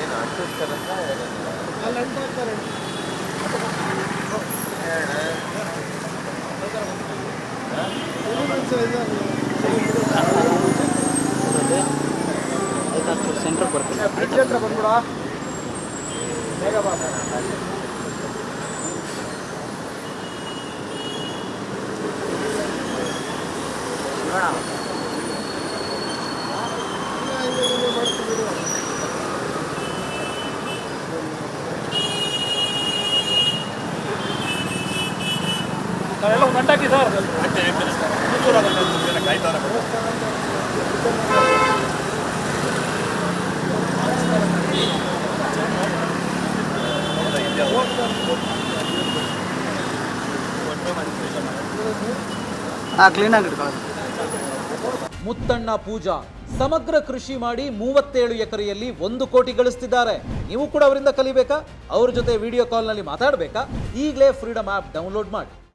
ಏನು ಅಂಟಿಸ್ತಾರಂತ ಅಲ್ಲಿ ಅಂಟಾಕ್ತಾರೆ ಸೆಂಟ್ರ್ ಬರ್ತೀನಿ ಬ್ರಿಡ್ಜ್ ಹತ್ರ ಬಂದ್ಬಿಡ ಬೇಗ ಬಾ ಎಲ್ಲ ಒಂದು ಗಂಟಾಕಿ ಸರ್. ಹಾಂ ಕ್ಲೀನಾಗಿ ಇಟ್ಕೊಳ್ಳಿ ಮುತ್ತಣ್ಣ ಪೂಜಾ ಸಮಗ್ರ ಕೃಷಿ ಮಾಡಿ ಮೂವತ್ತೇಳು ಎಕರೆಯಲ್ಲಿ ಒಂದು ಕೋಟಿ ಗಳಿಸ್ತಿದ್ದಾರೆ. ನೀವು ಕೂಡ ಅವರಿಂದ ಕಲಿಬೇಕಾ? ಅವ್ರ ಜೊತೆ ವಿಡಿಯೋ ಕಾಲ್ನಲ್ಲಿ ಮಾತಾಡಬೇಕಾ? ಈಗಲೇ ಫ್ರೀಡಮ್ ಆ್ಯಪ್ ಡೌನ್ಲೋಡ್ ಮಾಡಿ.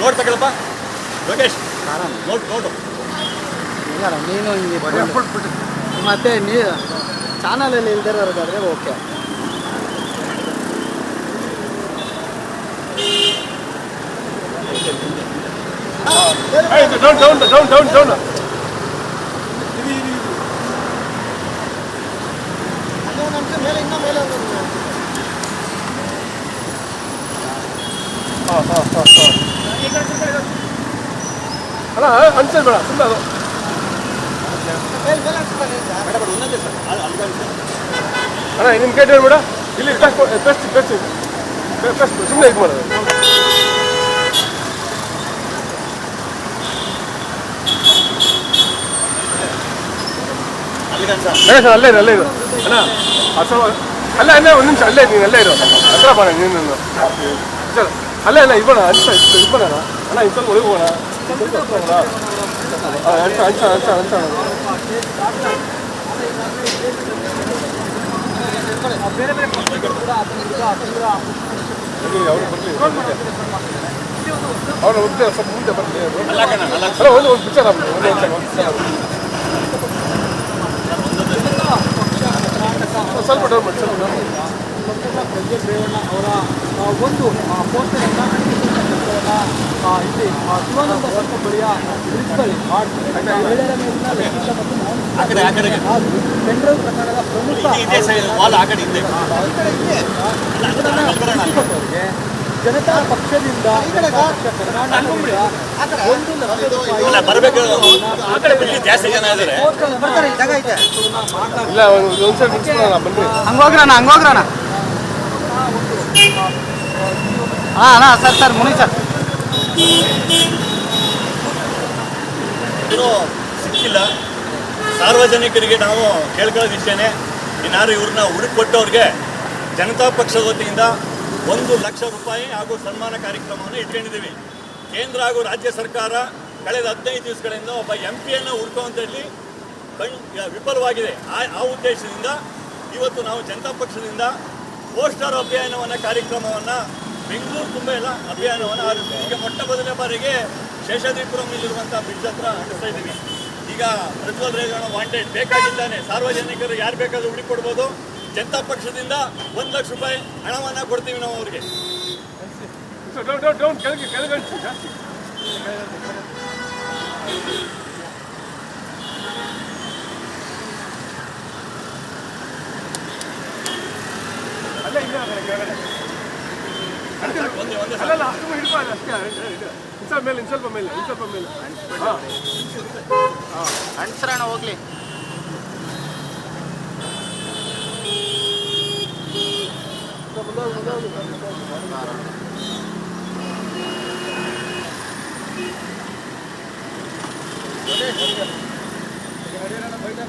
ನೋಡ್ ತಗೊಳಪ್ಪ ಯೋಗೇಶ್ ನೋಟ್ ನೋಡು ಇಲ್ಲ ನೀನು ಹಿಂಗೆ. ಮತ್ತೆ ನೀ ಚಾನಲಲ್ಲಿ ಇಲ್ದಿರೋರ್ಗಾದ್ರೆ okay down down down down down ಮೇಲೆ ಇನ್ನೂ ಮೇಲೆ ಹೋಗೋದು. ಅಲ್ಲ ಅನ್ಸಲ್ ಬೇಡ ಸುಮ್ಮನೆ ಅದು ಮೇಲೆ ಮೇಲೆ ಹಾಕ್ಸ್ಕೊಳ್ಳಿ ಸರ್. ಬೇಡ ಬೇಡ ಒಂದೊಂದೇ ಸರ್ ಅಲ್ಲಿ ಬೇಡ ಕಾಣಿಸ್ತಾ ಅದು. ಅಣ್ಣ ನಿಮ್ಮ ಕೈ ಬೇಡ ಇಲ್ಲಿ ಪ್ಲಸ್ ಬೆಸ್ಟ್ ಬೆಸ್ಟ್ ಸುಮ್ಮನೆ ಇದು ಮಾಡೋದು ಅಲ್ಲಿ ಬೇಡ ಸರ್ ಅಲ್ಲೇ ಇರು ಅಲ್ಲೇ ಇರು. ಅಣ್ಣ ಅಸಲ ಅಲ್ಲ, ಅಲ್ಲೇ, ಒಂದು ನಿಮಿಷ, ಅಲ್ಲೇ ನೀನು, ಅಲ್ಲೇ ಇರು. ಹತ್ರ ಬಾಣ, ನೀನು ಸರ್, ಅಲ್ಲೇ, ಅಲ್ಲ, ಇಬೋಣ ಅಂಚ ಇಬೋಣ ಅಣ್ಣ. ಇಬ್ಬರು ಒಳಗೆ ಹೋಗೋಣ. ಅಂಚ ಅವರು ಮುಂದೆ ಸ್ವಲ್ಪ ಮುಂದೆ ಬರಲಿ ಒಂದು ಒಂದು ವಿಚಾರ ಸ್ವಲ್ಪ ಡೌನ್ ಮಾಡಿ ಸ್ವಲ್ಪ ಅವರ ಒಂದು ಪೋಸ್ಟರನ್ನು ಇಲ್ಲಿ ಶಿವಾನಂದ ಸ್ವಲ್ಪ ಬಳಿಯ ಬ್ರಿಡ್ಜ್ನಲ್ಲಿ ಆ ಮಹಿಳೆಯರ ಮೇಲಿನ ಪೆಂಡ್ರೈವ್ ಪ್ರಕರಣದ ಪ್ರಮುಖ ಜನತಾ ಪಕ್ಷದಿಂದ ಹಂಗೋಗ್ರಣ. ಒಂದು ಹಾಂ ಅಣ್ಣ ಸರ್ ಸರ್, ಮುನಿ ಸರ್. ಇರೋ ಸಿಕ್ಕಿಲ್ಲ. ಸಾರ್ವಜನಿಕರಿಗೆ ನಾವು ಕೇಳ್ಕೊಳ್ಳೋದು ವಿಷಯನೇ ಇನ್ನಾರು ಇವ್ರನ್ನ ಹುಡುಕೊಟ್ಟವ್ರಿಗೆ ಜನತಾ ಪಕ್ಷದ ವತಿಯಿಂದ ಒಂದು ಲಕ್ಷ ರೂಪಾಯಿ ಹಾಗೂ ಸನ್ಮಾನ ಕಾರ್ಯಕ್ರಮವನ್ನು ಇಟ್ಕೊಂಡಿದ್ದೀವಿ ಕೇಂದ್ರ ಹಾಗೂ ರಾಜ್ಯ ಸರ್ಕಾರ ಕಳೆದ ಹದಿನೈದು ದಿವಸಗಳಿಂದ ಒಬ್ಬ ಎಂ ಪಿಯನ್ನು ಹುಡ್ಕುವಂಥಲ್ಲಿ ಕಣ್ ವಿಫಲವಾಗಿದೆ. ಆ ಆ ಉದ್ದೇಶದಿಂದ ಇವತ್ತು ನಾವು ಜನತಾ ಪಕ್ಷದಿಂದ ಪೋಸ್ಟರ್ ಅಭಿಯಾನವನ್ನ, ಕಾರ್ಯಕ್ರಮವನ್ನು ಬೆಂಗಳೂರು ತುಂಬ ಎಲ್ಲ ಅಭಿಯಾನವನ್ನು ಆರಂಭಿಸಿ. ಈಗ ಮೊಟ್ಟ ಮೊದಲನೇ ಬಾರಿಗೆ ಶೇಷಾದ್ರಿಪುರಮಲ್ಲಿರುವಂಥ ಬ್ರಿಡ್ಜ್ ಹತ್ರ ನಡೆಸ್ತಾ ಇದ್ದೀವಿ. ಈಗ ಪ್ರಜ್ವಲ್ ರೇಗಣ್ಣ ವಾಂಟೆಡ್ ಬೇಕಾಗಿದ್ದಾನೆ. ಸಾರ್ವಜನಿಕರು ಯಾರು ಬೇಕಾದ್ರೂ ಹುಡುಕೊಡ್ಬೋದು ಜನತಾ ಪಕ್ಷದಿಂದ ಒಂದು ಲಕ್ಷ ರೂಪಾಯಿ ಹಣವನ್ನು ಕೊಡ್ತೀವಿ ನಾವು ಅವ್ರಿಗೆ. ಅಲ್ಲೇ ಇಲ್ಲ ಅಲ್ಲಲ್ಲ ಅಷ್ಟು ಹಿಡ್ಕೊಳ್ಳಿ ಅಷ್ಟೇ ಇದು ಇನ್ನು ಸ್ವಲ್ಪ ಮೇಲೆ ಇನ್ನು ಸ್ವಲ್ಪ ಮೇಲೆ ಇನ್ನು ಸ್ವಲ್ಪ ಮೇಲೆ ಹಾಂ ಅಣ್ಸರಣ ಹೋಗ್ಲಿ ನಡೀರಣ್ಣ, ಬೈಕ್